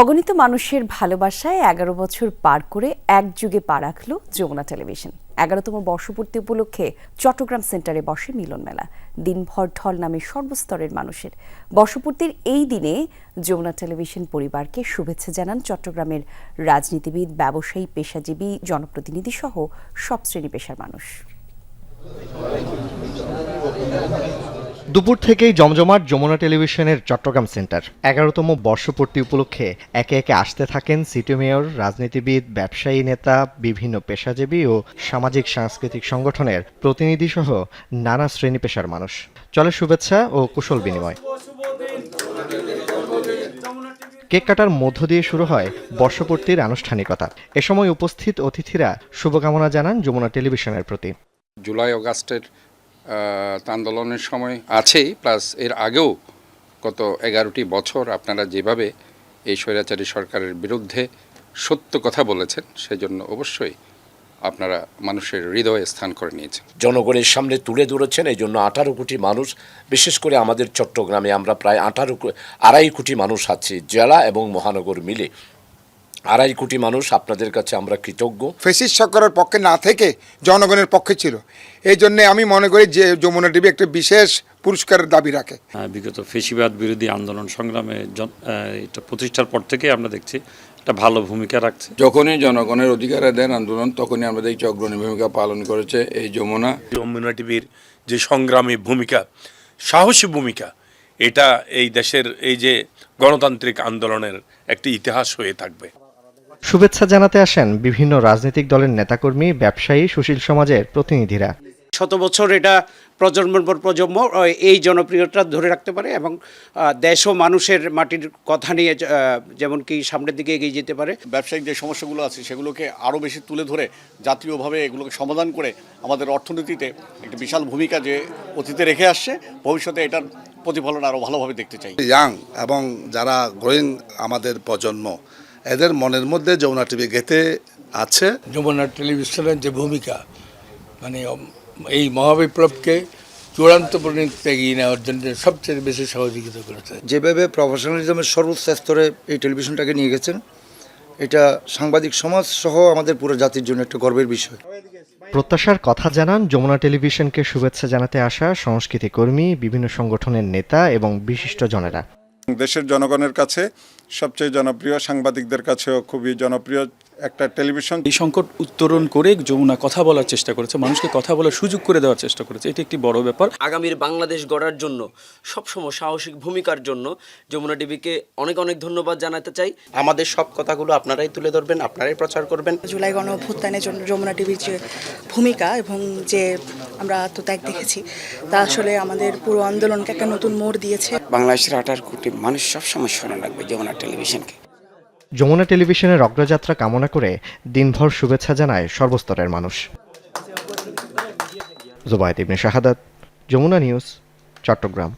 অগণিত মানুষের ভালোবাসায় এগারো বছর পার করে এক যুগে পা রাখল যমুনা টেলিভিশন। এগারোতম বর্ষপূর্তি উপলক্ষে চট্টগ্রাম সেন্টারে বসে মিলন মেলা। দিনভর ঢল নামে সর্বস্তরের মানুষের। বর্ষপূর্তির এই দিনে যমুনা টেলিভিশন পরিবারকে শুভেচ্ছা জানান চট্টগ্রামের রাজনীতিবিদ, ব্যবসায়ী, পেশাজীবী, জনপ্রতিনিধি সহ সব শ্রেণি পেশার মানুষ। দুপুর থেকেই জমজমাট যমুনা টেলিভিশনের চট্টগ্রাম সেন্টার। এগারোতম বর্ষপূর্তি উপলক্ষে একে একে আসতে থাকেন সিটি মেয়র, রাজনীতিবিদ, ব্যবসায়ী নেতা, বিভিন্ন পেশাজীবী ও সামাজিক সাংস্কৃতিক সংগঠনের প্রতিনিধি সহ নানা শ্রেণি পেশার মানুষ। চলে শুভেচ্ছা ও কুশল বিনিময়। কেক কাটার মধ্য দিয়ে শুরু হয় বর্ষপূর্তির আনুষ্ঠানিকতা। এ সময় উপস্থিত অতিথিরা শুভকামনা জানান যমুনা টেলিভিশনের প্রতি। জুলাই, অগাস্টের আন্দোলনের সময় আছেই প্লাস এর আগেও গত এগারোটি বছর আপনারা যেভাবে এই স্বৈরাচারী সরকারের বিরুদ্ধে সত্য কথা বলেছেন, সেজন্য অবশ্যই আপনারা মানুষের হৃদয়ে স্থান করে নিয়েছেন। জনগণের সামনে তুলে ধরেছেন এই জন্য আঠারো কোটি মানুষ, বিশেষ করে আমাদের চট্টগ্রামে আমরা প্রায় আঠারো আড়াই কোটি মানুষ আছি, জেলা এবং মহানগর মিলে। আড়াই কোটি মানুষ আপনাদের কাছে আমরা কৃতজ্ঞ। ফেসিস সরকারের পক্ষে না থেকে জনগণের পক্ষে ছিল। এই জন্যে আমি মনে করি যে যমুনা টিভি একটা বিশেষ পুরস্কারের দাবি রাখে। আহ, বিগত ফেসিবাদ বিরোধী আন্দোলন সংগ্রামে এটা প্রতিষ্ঠার পর থেকে আমরা দেখছি একটা ভালো ভূমিকা রাখছে। যখনই জনগণের অধিকার আদায়ের আন্দোলন তখনই আমরা দেখছি অগ্রণী ভূমিকা পালন করেছে এই যমুনা। যমুনা টিভির যে সংগ্রামী ভূমিকা সাহসী ভূমিকা এটা এই দেশের এই যে গণতান্ত্রিক আন্দোলনের একটি ইতিহাস হয়ে থাকবে। শুভেচ্ছা জানাতে আসেন বিভিন্ন রাজনৈতিক দলের নেতাকর্মী ব্যবসায়ী সুশীল সমাজের প্রতিনিধিরা। শত বছর এটা প্রজন্মের পর প্রজন্ম এই জনপ্রিয়তা ধরে রাখতে পারে এবং দেশ ও মানুষের মাটির কথা নিয়ে যেমন কি সামনের দিকে এগিয়ে যেতে পারে। ব্যবসায়িক যে সমস্যাগুলো আছে সেগুলোকে আরও বেশি তুলে ধরে জাতীয়ভাবে এগুলোকে সমাধান করে আমাদের অর্থনীতিতে একটা বিশাল ভূমিকা যে অতীতে রেখে আসছে ভবিষ্যতে এটার প্রতিফলন আরও ভালোভাবে দেখতে চাই। ইয়াং এবং যারা গ্রোয়িং আমাদের প্রজন্ম এদের মনের মধ্যে যমুনা টিভি গেতে আছে। যমুনা টেলিভিশনের যে ভূমিকা মানে এই মহাবিপ্লবকে চূড়ান্ত পরিণতিতে এগিয়ে নেওয়ার জন্য সবচেয়ে বেশি সহযোগিতা করেছে। যেভাবে প্রফেশনালিজমের সর্বোচ্চ স্তরে এই টেলিভিশনটাকে নিয়ে গেছেন এটা সাংবাদিক সমাজ সহ আমাদের পুরো জাতির জন্য একটা গর্বের বিষয়। প্রত্যাশার কথা জানান যমুনা টেলিভিশনকে শুভেচ্ছা জানাতে আসা সংস্কৃতি কর্মী বিভিন্ন সংগঠনের নেতা এবং বিশিষ্ট জনেরা। দেশের জনগণের কাছে সবচেয়ে জনপ্রিয় সাংবাদিকদের কাছেও খুবই জনপ্রিয় একটা টেলিভিশন। এই সংকট উত্তরণ করে যমুনা কথা বলার চেষ্টা করেছে মানুষকে কথা বলার সুযোগ করে দেওয়ার চেষ্টা করেছে। এটি একটি বড় ব্যাপার। আগামীর বাংলাদেশ গড়ার জন্য সবসময় সাহসিক ভূমিকার জন্য যমুনা টিভিকে অনেক অনেক ধন্যবাদ জানাতে চাই। আমাদের সব কথাগুলো আপনারাই তুলে ধরবেন আপনারাই প্রচার করবেন। জুলাই গণ অভ্যুত্থানের জন্য যমুনা টিভির যে ভূমিকা এবং যে আমরা আত্মত্যাগ দেখেছি। তা আসলে আমাদের পুরো আন্দোলনকে একটা নতুন মোড় দিয়েছে। বাংলাদেশের আটার কোটি মানুষ সবসময় স্মরণ রাখবে যমুনা টেলিভিশনকে। যমুনা টেলিভিশনের অগ্রযাত্রা কামনা করে দিনভর শুভেচ্ছা জানায় সর্বস্তরের মানুষ। জুবায়েত ইবনে শাহাদাত যমুনা নিউজ চট্টগ্রাম।